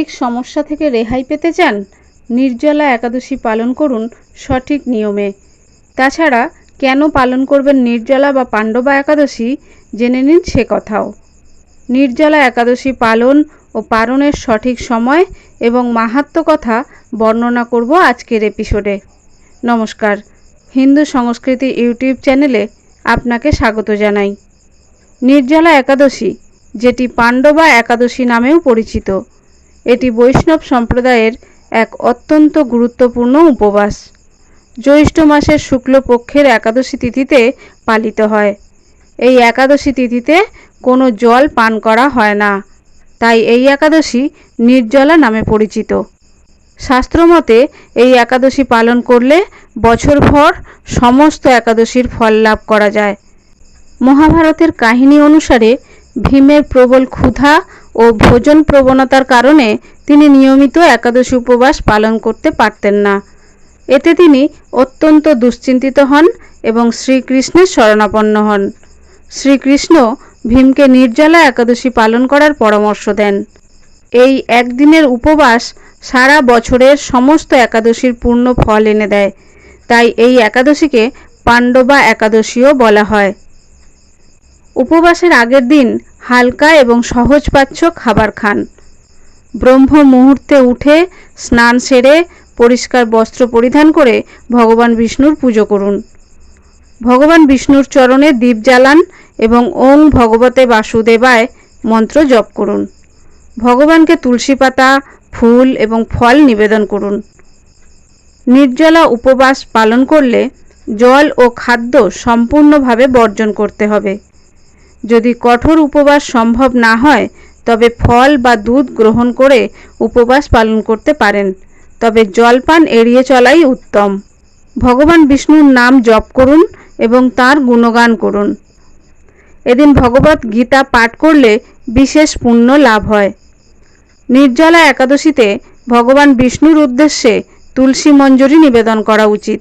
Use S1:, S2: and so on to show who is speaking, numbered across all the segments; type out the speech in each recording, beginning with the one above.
S1: আর্থিক সমস্যা থেকে রেহাই পেতে চান, নির্জলা একাদশী পালন করুন সঠিক নিয়মে। তাছাড়া, কেন পালন করবেন নির্জলা বা পাণ্ডবা একাদশী, জেনে নিন সে কথাও। নির্জলা একাদশী পালন ও পালনের সঠিক সময় এবং মাহাত্ম কথা বর্ণনা করব আজকের এপিসোডে। নমস্কার। হিন্দু সংস্কৃতি ইউটিউব চ্যানেলে আপনাকে স্বাগত জানাই। নির্জলা একাদশী, যেটি পাণ্ডবা একাদশী নামেও পরিচিত। এটি বৈষ্ণব সম্প্রদায়ের এক অত্যন্ত গুরুত্বপূর্ণ উপবাস। জ্যৈষ্ঠ মাসের শুক্লপক্ষের একাদশী তিথিতে পালিত হয়। এই একাদশী তিথিতে কোনো জল পান করা হয় না, তাই এই একাদশী নির্জলা নামে পরিচিত। শাস্ত্রমতে এই একাদশী পালন করলে বছরভর সমস্ত একাদশীর ফল লাভ করা যায়। মহাভারতের কাহিনী অনুসারে ভীমের প্রবল ক্ষুধা ও ভোজন প্রবণতার কারণে তিনি নিয়মিত একাদশী উপবাস পালন করতে পারতেন না। এতে তিনি অত্যন্ত দুশ্চিন্তিত হন এবং শ্রীকৃষ্ণের শরণাপন্ন হন। শ্রীকৃষ্ণ ভীমকে নির্জলা একাদশী পালন করার পরামর্শ দেন। এই একদিনের উপবাস সারা বছরের সমস্ত একাদশীর পূর্ণ ফল এনে দেয়। তাই এই একাদশীকে পাণ্ডবা একাদশীও বলা হয়। উপবাসের আগের দিন হালকা এবং সহজপাচ্য খাবার খান। ব্রহ্ম মুহূর্তে উঠে স্নান সেরে পরিষ্কার বস্ত্র পরিধান করে ভগবান বিষ্ণুর পুজো করুন। ভগবান বিষ্ণুর চরণে দীপ জ্বালান এবং ওং ভগবতে বাসুদেবায় মন্ত্র জপ করুন। ভগবানকে তুলসী পাতা, ফুল এবং ফল নিবেদন করুন। নির্জলা উপবাস পালন করলে জল ও খাদ্য সম্পূর্ণভাবে বর্জন করতে হবে। যদি কঠোর উপবাস সম্ভব না হয়, তবে ফল বা দুধ গ্রহণ করে উপবাস পালন করতে পারেন। তবে জলপান এড়িয়ে চলাই উত্তম। ভগবান বিষ্ণুর নাম জপ করুন এবং তার গুণগান করুন। এদিন ভগবত গীতা পাঠ করলে বিশেষ পুণ্য লাভ হয়। নির্জলা একাদশীতে ভগবান বিষ্ণুর উদ্দেশ্যে তুলসী মঞ্জুরি নিবেদন করা উচিত।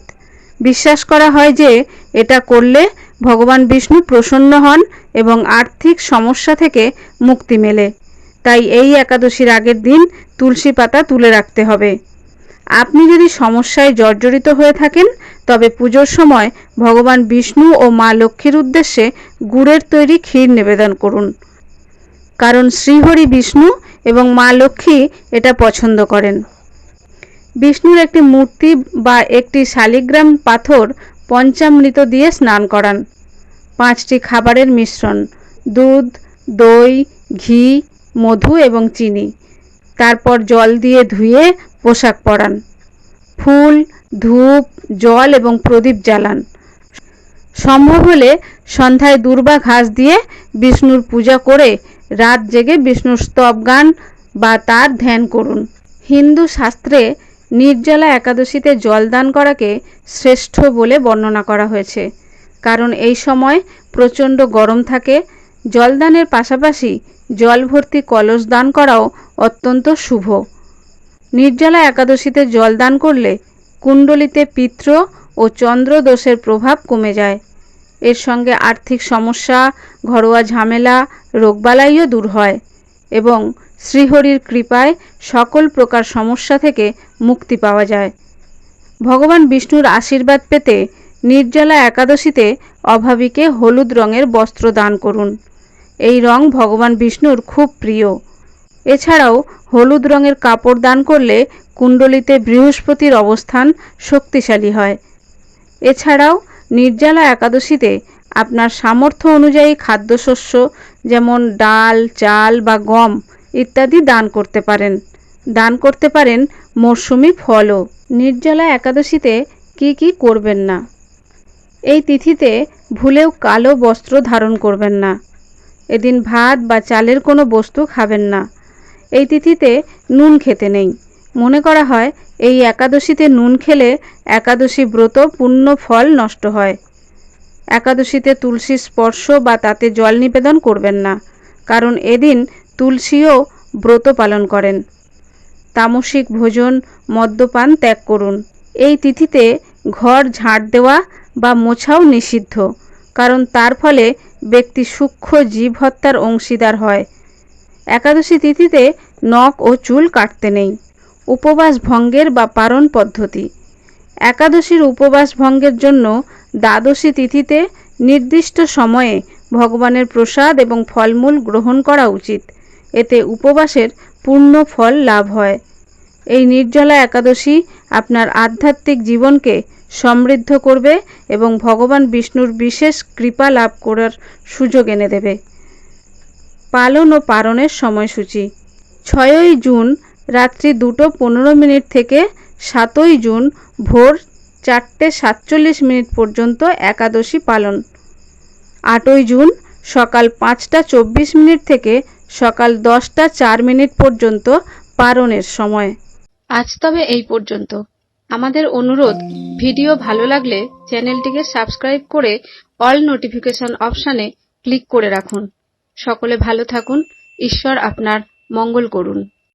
S1: বিশ্বাস করা হয় যে এটা করলে ভগবান বিষ্ণু প্রসন্ন হন এবং আর্থিক সমস্যা থেকে মুক্তি মেলে। তাই এই একাদশীর আগের দিন তুলসী পাতা তুলে রাখতে হবে। আপনি যদি সমস্যায় জর্জরিত হয়ে থাকেন, তবে পুজোর সময় ভগবান বিষ্ণু ও মা লক্ষ্মীর উদ্দেশ্যে গুড়ের তৈরি ক্ষীর নিবেদন করুন। কারণ শ্রীহরি বিষ্ণু এবং মা লক্ষ্মী এটা পছন্দ করেন। বিষ্ণুর একটি মূর্তি বা একটি শালিগ্রাম পাথর পঞ্চামৃত দিয়ে স্নান করান। পাঁচটি খাবারের মিশ্রণ, দুধ, দই, ঘি, মধু এবং চিনি। তারপর জল দিয়ে ধুয়ে পোশাক পরান। ফুল, ধূপ, জল এবং প্রদীপ জ্বালান। সম্ভব হলে সন্ধ্যায় দুর্বা ঘাস দিয়ে বিষ্ণুর পূজা করে রাত জেগে বিষ্ণুর স্তব গান বা তার ধ্যান করুন। হিন্দু শাস্ত্রে নির্জলা একাদশীতে জলদান করাকে শ্রেষ্ঠ বলে বর্ণনা করা হয়েছে। কারণ এই সময় প্রচণ্ড গরম থাকে জলদানের পাশাপাশি জল ভর্তি কলস দান করাও অত্যন্ত শুভ। নির্জলা একাদশীতে জলদান করলে কুণ্ডলিতে পিত্র ও চন্দ্র দোষের প্রভাব কমে যায়। এর সঙ্গে আর্থিক সমস্যা, ঘরোয়া ঝামেলা, রোগবালাইও দূর হয় এবং শ্রীহরির কৃপায় সকল প্রকার সমস্যা থেকে মুক্তি পাওয়া যায়। ভগবান বিষ্ণুর আশীর্বাদ পেতে নির্জলা একাদশীতে অভাবীকে হলুদ রঙের বস্ত্র দান করুন। এই রং ভগবান বিষ্ণুর খুব প্রিয়। এছাড়াও হলুদ রঙের কাপড় দান করলে কুণ্ডলিতে বৃহস্পতির অবস্থান শক্তিশালী হয়। এছাড়াও নির্জলা একাদশীতে আপনার সামর্থ্য অনুযায়ী খাদ্যশস্য যেমন ডাল, চাল বা গম ইত্যাদি দান করতে পারেন। দান করতে পারেন মরশুমি ফলও। নির্জলা একাদশীতে কি কি করবেন না? এই তিথিতে ভুলেও কালো বস্ত্র ধারণ করবেন না। এদিন ভাত বা চালের কোনো বস্তু খাবেন না। এই তিথিতে নুন খেতে নেই। মনে করা হয়, এই একাদশীতে নুন খেলে একাদশী ব্রত পূর্ণ ফল নষ্ট হয়। একাদশীতে তুলসী স্পর্শ বা তাতে জল নিবেদন করবেন না। কারণ এদিন তুলসীও ব্রত পালন করেন। তামসিক ভোজন মদ্যপান ত্যাগ করুন। এই তিথিতে ঘর ঝাড় দেওয়া বা মোছাও নিষিদ্ধ, কারণ তার ফলে ব্যক্তি সূক্ষ্ম জীব হত্যার অংশীদার হয়। একাদশী তিথিতে নখ ও চুল কাটতে নেই। উপবাস ভঙ্গের বা পারণ পদ্ধতি। একাদশীর উপবাস ভঙ্গের জন্য দ্বাদশী তিথিতে নির্দিষ্ট সময়ে ভগবানের প্রসাদ এবং ফলমূল গ্রহণ করা উচিত। এতে উপবাসের পূর্ণ ফল লাভ হয়। এই নির্জলা একাদশী আপনার আধ্যাত্মিক জীবনকে সমৃদ্ধ করবে এবং ভগবান বিষ্ণুর বিশেষ কৃপা লাভ করার সুযোগ এনে দেবে। পালন ও পারণের সময়সূচি। ছয়ই জুন রাত্রি দুটো পনেরো মিনিট থেকে সাতই জুন ভোর চারটে সাতচল্লিশ মিনিট পর্যন্ত একাদশী পালন। আটই জুন সকাল পাঁচটা চব্বিশ মিনিট থেকে সকাল দশটা চার মিনিট পর্যন্ত পারণের সময়। আজ তবে এই পর্যন্ত। আমাদের অনুরোধ, ভিডিও ভালো লাগলে চ্যানেলটিকে সাবস্ক্রাইব করে অল নোটিফিকেশন অপশানে ক্লিক করে রাখুন। সকলে ভালো থাকুন, ঈশ্বর আপনার মঙ্গল করুন।